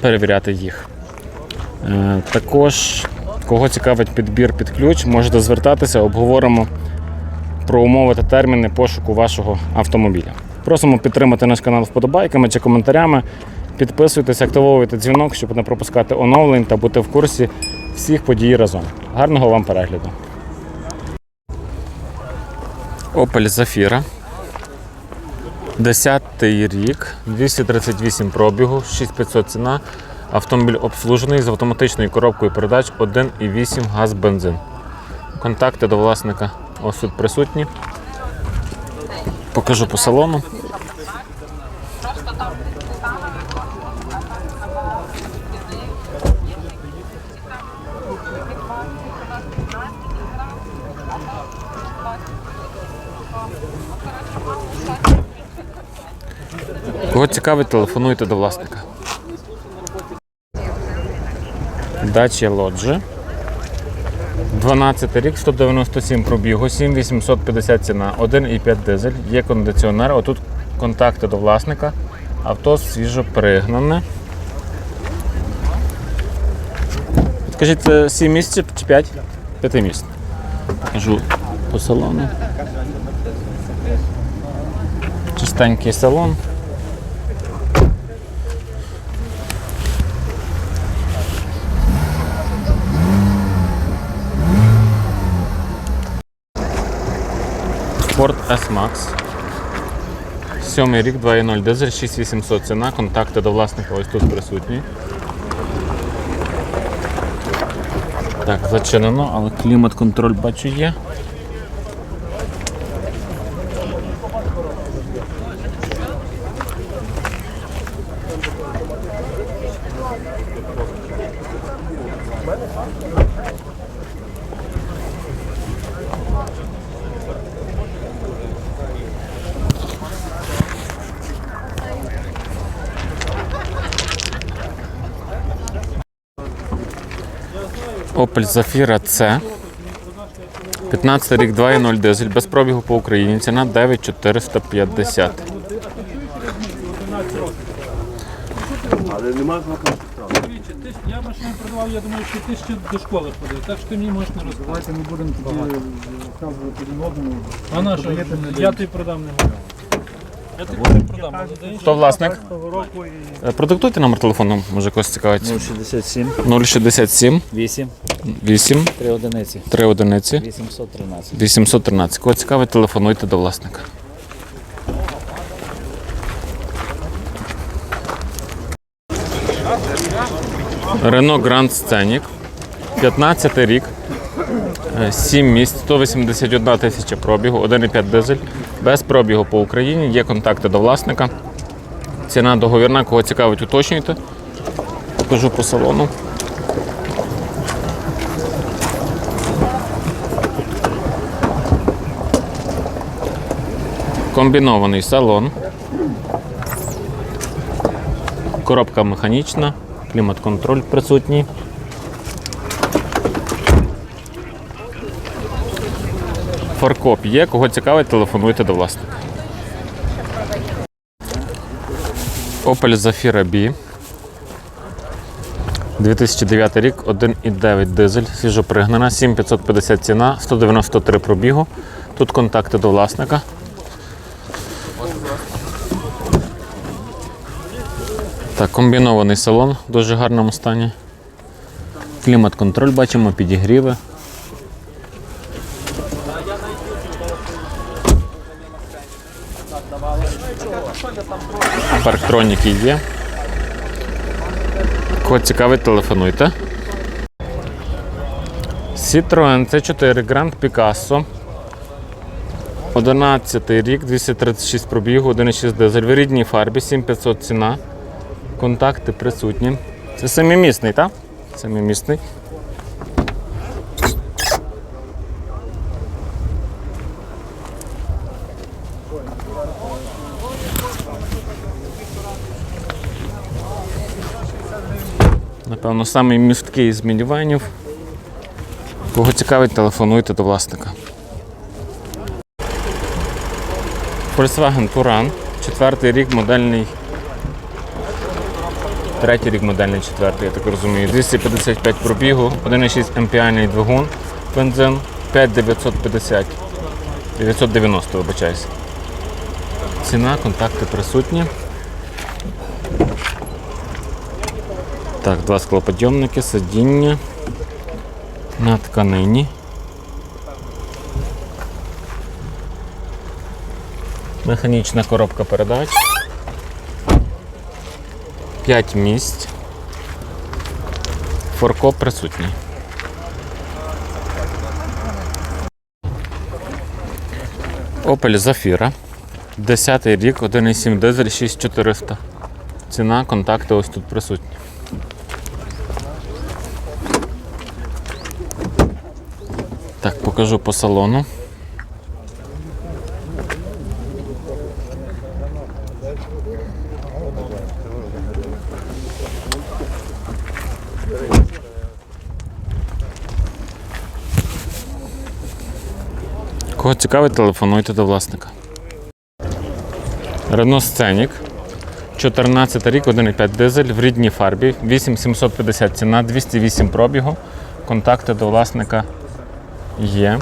перевіряти їх. Е, Також, кого цікавить підбір під ключ, можете звертатися, обговоримо про умови та терміни пошуку вашого автомобіля. Просимо підтримати наш канал вподобайками чи коментарями. Підписуйтесь, активовуйте дзвінок, щоб не пропускати оновлень та бути в курсі всіх подій разом. Гарного вам перегляду. Opel Zafira. 10 рік, 238 пробігу, 6500 ціна. Автомобіль обслужений з автоматичною коробкою передач 1,8 газ бензин. Контакти до власника ось тут присутні. Покажу по салону. Кого цікавить, телефонуйте до власника. Дача Лоджі. 12 рік, 197 пробігу, 7850 ціна, 1,5 дизель, є кондиціонер. Отут контакти до власника. Авто свіжо пригнане. Скажіть, це 7 місць чи 5? 5 місць. Покажу по салону. Чистенький салон. S-Max. Сьомий рік, 2.0 дизель, 6800 ціна, контакти до власника ось тут присутні. Так, зачинено, але клімат-контроль бачу є. Opel Zafira C. 15 рік 2.0 дизель, без пробігу по Україні. Ціна 9450. Але нема знака. Дивіться, ти ж- я машину продавав, я думаю, що ти ще до школи ходив, так що ти мені можеш не розказати. Давайте ми будемо тоді вказувати один одному. А на що? Я тобі продам не можу. Хто власник? Е, Продиктуйте номер телефону, може когось цікавить. 067 067 8 8 3 одиниці 3 одиниці 813. 813. Кого цікавить, телефонуйте до власника. Renault Grand Scenic. 15 рік. 7 місць, 181 тисяча пробігу, 1,5 дизель. Без пробігу по Україні. Є контакти до власника. Ціна договірна, кого цікавить, уточнюйте. Покажу по салону. Комбінований салон. Коробка механічна, клімат-контроль присутній. Фаркоп є, кого цікавить, телефонуйте до власника. Opel Zafira B. 2009 рік, 1,9 дизель, свіжопригнана, 7550 ціна, 193 пробігу. Тут контакти до власника. Так, комбінований салон в дуже гарному стані. Клімат-контроль бачимо, підігріви. Парктроніки є. Кого цікавить, телефонуйте. Citroen C4 Grand Picasso. 11 рік, 236 пробігу, 1,6 дизель. В рідній фарбі, 7500 ціна. Контакти присутні. Це семимісний, так? Семимісний. Напевно, самий місткий з мінівенів. Кого цікавить, телефонуйте до власника. Volkswagen Touran, четвертий рік модельний. Третій рік модельний, четвертий, я так розумію. 255 пробігу, 1,6 MPI двигун, бензин 5950. 990, вибачаюся. Ціна, контакти присутні. Так, два склоподйомники, сидіння на тканині. Механічна коробка передач. 5 місць. Форкоп присутній. Opel Zafira. 10 рік, 1,7 дизель 6400. Ціна, контакти ось тут присутні. Так, покажу по салону. Кого цікавить, телефонуйте до власника. Renault Scenic. 14 рік, 1,5 дизель в рідній фарбі, 8750 ціна, 208 пробігу. Контакти до власника є.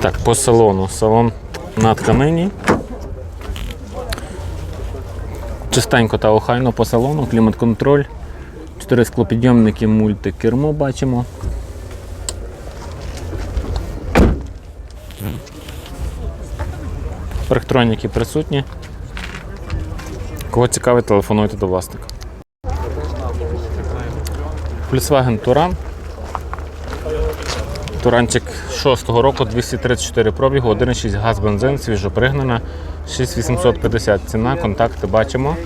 Так, по салону. Салон на тканині. Чистенько та охайно по салону, клімат-контроль. Чотири склопідйомники, мультикермо бачимо. Парктроніки присутні. Кого цікавить, телефонуйте до власника. Volkswagen Touran. Туранчик 6-го року, 234 пробігу, 1,6 газ бензин, свіжопригнана, 6850 ціна, контакти бачимо.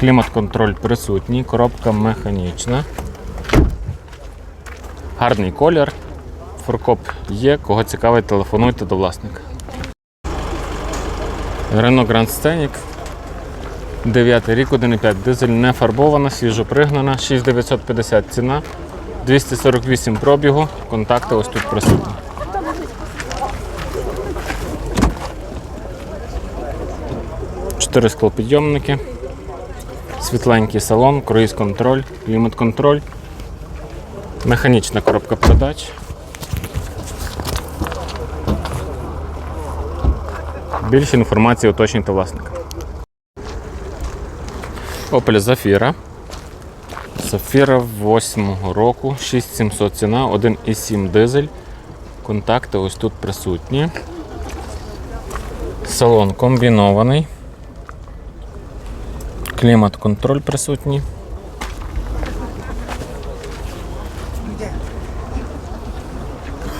Клімат-контроль присутній, коробка механічна. Гарний колір. Форкоп є. Кого цікавить, телефонуйте до власника. Renault Grand Scenic. 9 рік, 1,5 дизель, не фарбована, свіжопригнана, 6950 ціна, 248 пробігу, контакти ось тут присутні. Чотири склопідйомники, світленький салон, круїз-контроль, клімат-контроль, механічна коробка передач. Більше інформації уточнюйте власника. Opel Zafira. Zafira 8 року, 6700 ціна, 1,7 дизель. Контакти ось тут присутні. Салон комбінований. Клімат-контроль присутній.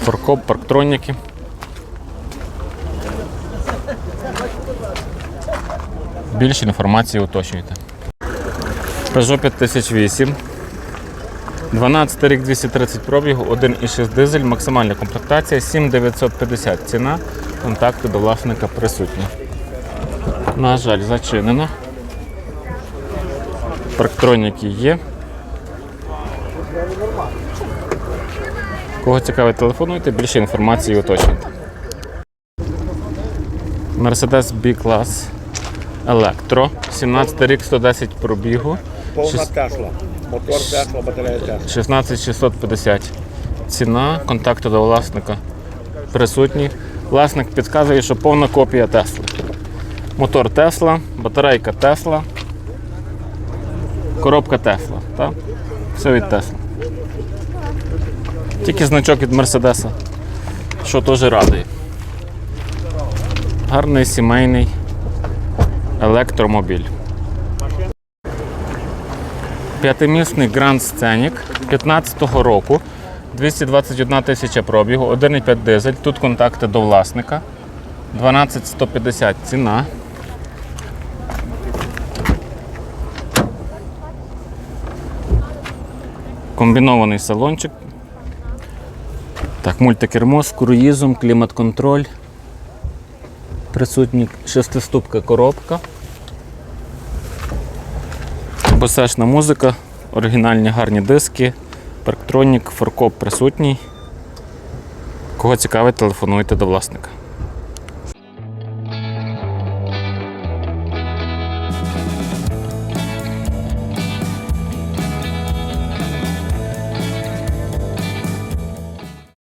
Форкоп, парктроніки. Більше інформації уточнюйте. Peugeot 5008. 12 рік 230 пробігу, 1,6 дизель, максимальна комплектація, 7950 ціна. Контакти до власника присутні. На жаль, зачинено. Парктроніки є. Кого цікавить, телефонуйте, більше інформації уточнюйте. Mercedes B-клас Електро. 17 рік 110 пробігу. Повна Тесла. Мотор Тесла, батарея Тесла. 16650. Ціна, контакти до власника присутні. Власник підказує, що повна копія Тесли. Мотор Тесла, батарейка Тесла, коробка Тесла. Все від Тесла. Тільки значок від Мерседеса, що теж радує. Гарний сімейний електромобіль. П'ятимісний Grand Scenic 15-го року. 221 тисяча пробігу, 1,5 дизель. Тут контакти до власника. 12 150 ціна. Комбінований салончик. Так, мультикермо з круїзом, клімат-контроль. Присутні шестиступка коробка. Босешна музика, оригінальні гарні диски, парктронік, форкоп присутній. Кого цікавить, телефонуйте до власника.